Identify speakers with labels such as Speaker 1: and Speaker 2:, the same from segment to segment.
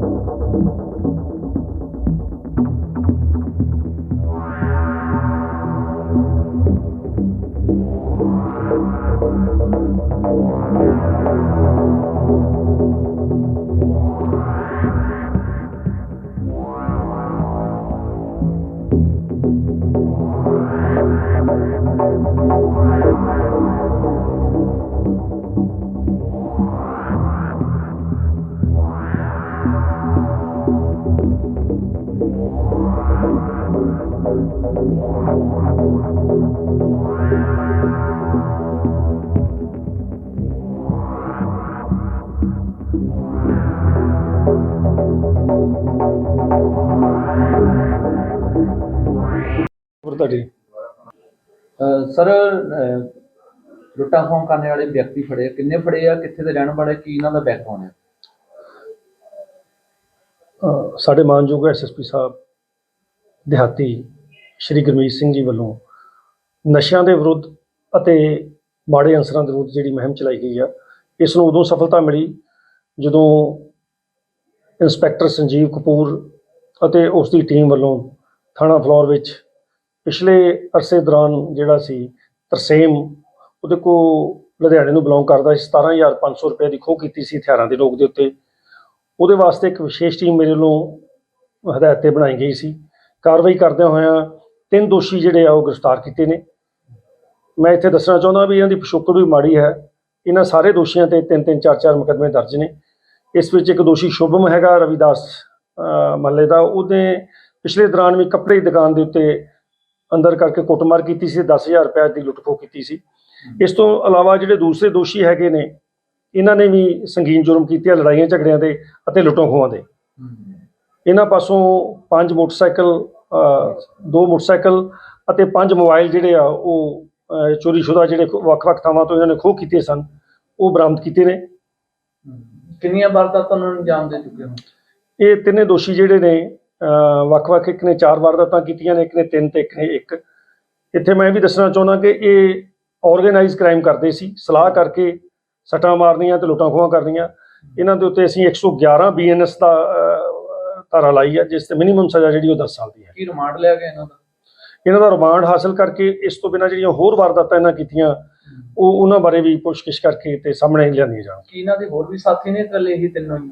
Speaker 1: Thank ਤੁਹਾਡੀ?
Speaker 2: Sir ਲੁੱਟਾਂ ਖੋਹਾਂ ਕਰਨ ਵਾਲੇ ਵਿਅਕਤੀ ਫੜੇ ਆ। ਕਿੰਨੇ ਫੜੇ ਆ? ਕਿੱਥੇ ਦੇ ਰਹਿਣ ਵਾਲੇ? ਕੀ ਇਹਨਾਂ ਦਾ ਬੈਕਗ੍ਰਾਉਂਡ ਹੈ
Speaker 1: ਸਾਡੇ ਮਾਨਯੋਗ ਐਸਐਸਪੀ ਸਾਹਿਬ ਦਿਹਾਤੀ ਸ਼੍ਰੀ ਗੁਰਮੀਤ ਸਿੰਘ ਜੀ ਵੱਲੋਂ ਨਸ਼ਿਆਂ ਦੇ ਵਿਰੁੱਧ ਅਤੇ ਮਾੜੇ ਅਨਸਰਾਂ ਦੇ ਵਿਰੁੱਧ ਜਿਹੜੀ ਮੁਹਿੰਮ ਚਲਾਈ ਗਈ ਆ, ਇਸ ਨੂੰ ਉਦੋਂ ਸਫਲਤਾ ਮਿਲੀ ਜਦੋਂ ਇੰਸਪੈਕਟਰ ਸੰਜੀਵ ਕਪੂਰ ਅਤੇ ਉਸ ਦੀ ਟੀਮ ਵੱਲੋਂ ਥਾਣਾ ਫਲੋਰ ਵਿੱਚ ਪਿਛਲੇ ਅਰਸੇ ਦੌਰਾਨ ਜਿਹੜਾ ਸੀ ਤਰਸੇਮ, ਉਹਦੇ ਕੋ ਲੁਧਿਆਣੇ ਨੂੰ ਬਿਲੋਂਗ ਕਰਦਾ ਸੀ 17500 ਰੁਪਏ ਦੀ ਖੋਹ ਕੀਤੀ ਸੀ ਹਥਿਆਰਾਂ ਦੇ ਰੋਕ ਦੇ ਉੱਤੇ। ਉਹਦੇ ਵਾਸਤੇ ਇੱਕ ਵਿਸ਼ੇਸ਼ ਟੀਮ ਮੇਰੇ ਵੱਲੋਂ ਹਦਾਇਤ ਤੇ ਬਣਾਈ ਗਈ ਸੀ। ਕਾਰਵਾਈ ਕਰਦਿਆਂ ਹੋਇਆਂ ਤਿੰਨ ਦੋਸ਼ੀ ਜਿਹੜੇ ਆ ਉਹ ਗ੍ਰਿਫਤਾਰ ਕੀਤੇ ਨੇ। ਮੈਂ ਇੱਥੇ ਦੱਸਣਾ ਚਾਹੁੰਦਾ ਵੀ ਇਹਨਾਂ ਦੀ ਪਿਛੋਕੜ ਵੀ ਮਾੜੀ ਹੈ। ਇਹਨਾਂ ਸਾਰੇ ਦੋਸ਼ੀਆਂ ਤੇ ਤਿੰਨ ਤਿੰਨ ਚਾਰ ਚਾਰ ਮੁਕੱਦਮੇ ਦਰਜ ਨੇ। ਇਸ ਵਿੱਚ ਇੱਕ ਦੋਸ਼ੀ ਸ਼ੁਭਮ ਹੈਗਾ, ਰਵਿਦਾਸ ਮਹੱਲੇ ਦਾ। ਉਹਦੇ ਪਿਛਲੇ ਦੌਰਾਨ ਵੀ ਕੱਪੜੇ ਦੀ ਦੁਕਾਨ ਦੇ ਉੱਤੇ ਅੰਦਰ ਕਰਕੇ ਕੁੱਟਮਾਰ ਕੀਤੀ ਸੀ 10000 ਰੁਪਏ ਦੀ ਲੁੱਟਖੋ ਕੀਤੀ ਸੀ। ਇਸ ਤੋਂ ਇਲਾਵਾ ਜਿਹੜੇ ਦੂਸਰੇ ਦੋਸ਼ੀ ਹੈਗੇ ਨੇ, ਇਹਨਾਂ ਨੇ ਵੀ ਸੰਗੀਨ ਜੁਰਮ ਕੀਤੇ ਲੜਾਈਆਂ ਝਗੜਿਆਂ ਦੇ ਅਤੇ ਲੁੱਟੋਂ ਖੋਹਾਂ ਦੇ। ਇਹਨਾਂ ਪਾਸੋਂ ਪੰਜ ਮੋਟਰਸਾਈਕਲ ਦੋ ਮੋਟਰਸਾਈਕਲ ਅਤੇ ਪੰਜ ਮੋਬਾਈਲ ਜਿਹੜੇ ਆ ਉਹ ਅ, ਚੋਰੀਸ਼ੁਦਾ ਜਿਹੜੇ ਵੱਖ-ਵੱਖ ਥਾਵਾਂ ਤੋਂ ਇਹਨਾਂ ਨੇ ਖੋਹ ਕੀਤੇ ਸਨ ਉਹ ਬਰਾਮਦ ਕੀਤੇ ਨੇ।
Speaker 2: ਕਿੰਨੀਆਂ ਵਾਰਦਾਤਾਂ ਨੂੰ ਅੰਜਾਮ ਦੇ ਚੁੱਕੇ ਹੋ?
Speaker 1: ਇਹ ਤਿੰਨੇ ਦੋਸ਼ੀ ਜਿਹੜੇ ਨੇ ਵੱਖ-ਵੱਖ ਇੱਕ ਨੇ ਚਾਰ ਵਾਰਦਾਤਾਂ ਕੀਤੀਆਂ ਨੇ ਇੱਕ ਨੇ ਤਿੰਨ ਤੇ ਇੱਕ ਨੇ ਇੱਕ। ਇੱਥੇ ਮੈਂ ਇਹ ਵੀ ਦੱਸਣਾ ਚਾਹੁੰਦਾ ਕਿ ਇਹ ਆਰਗੇਨਾਈਜ਼ ਕ੍ਰਾਈਮ ਕਰਦੇ ਸੀ ਸਲਾਹ ਕਰਕੇ ਸੱਟਾਂ ਮਾਰਨੀਆਂ ਤੇ ਲੁੱਟਾਂ ਖੋਹਾਂ ਕਰਨੀਆਂ। ਇਹਨਾਂ ਦੇ ਉੱਤੇ ਅਸੀਂ 111 ਬੀਐਨਐਸ ਦਾ ਧਾਰਾ ਲਾਈ ਹੈ ਜਿਸ ਤੇ ਮਿਨੀਮਮ ਸਜ਼ਾ ਜਿਹੜੀ ਉਹ 10 ਸਾਲ ਦੀ ਹੈ।
Speaker 2: ਕੀ ਰਿਮਾਂਡ ਲਿਆ ਗਿਆ ਇਹਨਾਂ ਦਾ?
Speaker 1: ਇਹਨਾਂ ਦਾ ਰਿਮਾਂਡ ਹਾਸਲ ਕਰਕੇ ਇਸ ਤੋਂ ਬਿਨਾਂ ਜਿਹੜੀਆਂ ਹੋਰ ਵਾਰਦਾਤਾਂ ਇਹਨਾਂ ਕੀਤੀਆਂ ਉਹ ਉਹਨਾਂ ਬਾਰੇ ਵੀ ਪੁੱਛਗਿੱਛ ਕਰਕੇ ਤੇ ਸਾਹਮਣੇ ਲਿਆਂਦੀਆਂ ਜਾਣ।
Speaker 2: ਕੀ ਇਹਨਾਂ ਦੇ ਹੋਰ ਵੀ ਸਾਥੀ ਨੇ ਇਕੱਲੇ ਹੀ ਤਿੰਨੋਂ ਹੀ?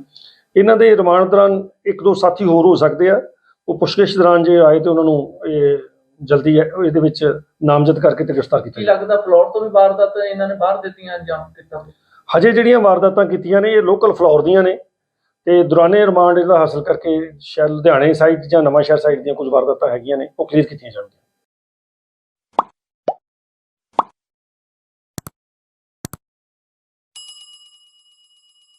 Speaker 1: ਇਹਨਾਂ ਦੇ ਰਿਮਾਂਡ ਦੌਰਾਨ ਇੱਕ ਦੋ ਸਾਥੀ ਹੋਰ ਹੋ ਸਕਦੇ ਆ। ਉਹ ਪੁੱਛਗਿੱਛ ਦੌਰਾਨ ਜੇ ਆਏ ਤੇ ਉਹਨਾਂ ਨੂੰ ਇਹ ਜਲਦੀ ਇਹ- ਇਹਦੇ ਵਿੱਚ ਨਾਮਜ਼ਦ ਕਰਕੇ ਤੇ ਗ੍ਰਿਫਤਾਰ ਕੀਤਾ
Speaker 2: ਕੀ ਲੱਗਦਾ ਫਲੋਰ ਤੋਂ ਵੀ ਵਾਰਦਾਤਾਂ ਇਹਨਾਂ ਨੇ ਬਾਹਰ ਦਿੱਤੀਆਂ ਅੰਜਾਮ ਕੀਤਾ
Speaker 1: ਹਜੇ ਜਿਹੜੀਆਂ ਵਾਰਦਾਤਾਂ ਕੀਤੀਆਂ ਨੇ ਇਹ ਲੋਕਲ ਫਲੋਰ ਦੀਆਂ ਨੇ। ਤੇ ਦੌਰਾਨੇ ਰਿਮਾਂਡ ਇਹਦਾ ਹਾਸਲ ਕਰਕੇ ਸ਼ਾਇਦ ਲੁਧਿਆਣੇ ਸਾਈਡ ਜਾਂ ਨਵਾਂ ਸ਼ਹਿਰ ਸਾਈਡ ਦੀਆਂ ਕੁਝ ਵਾਰਦਾਤਾਂ ਹੈਗੀਆਂ ਨੇ, ਉਹ ਕਲੀਅਰ ਕੀਤੀਆਂ ਜਾਣਗੀਆਂ।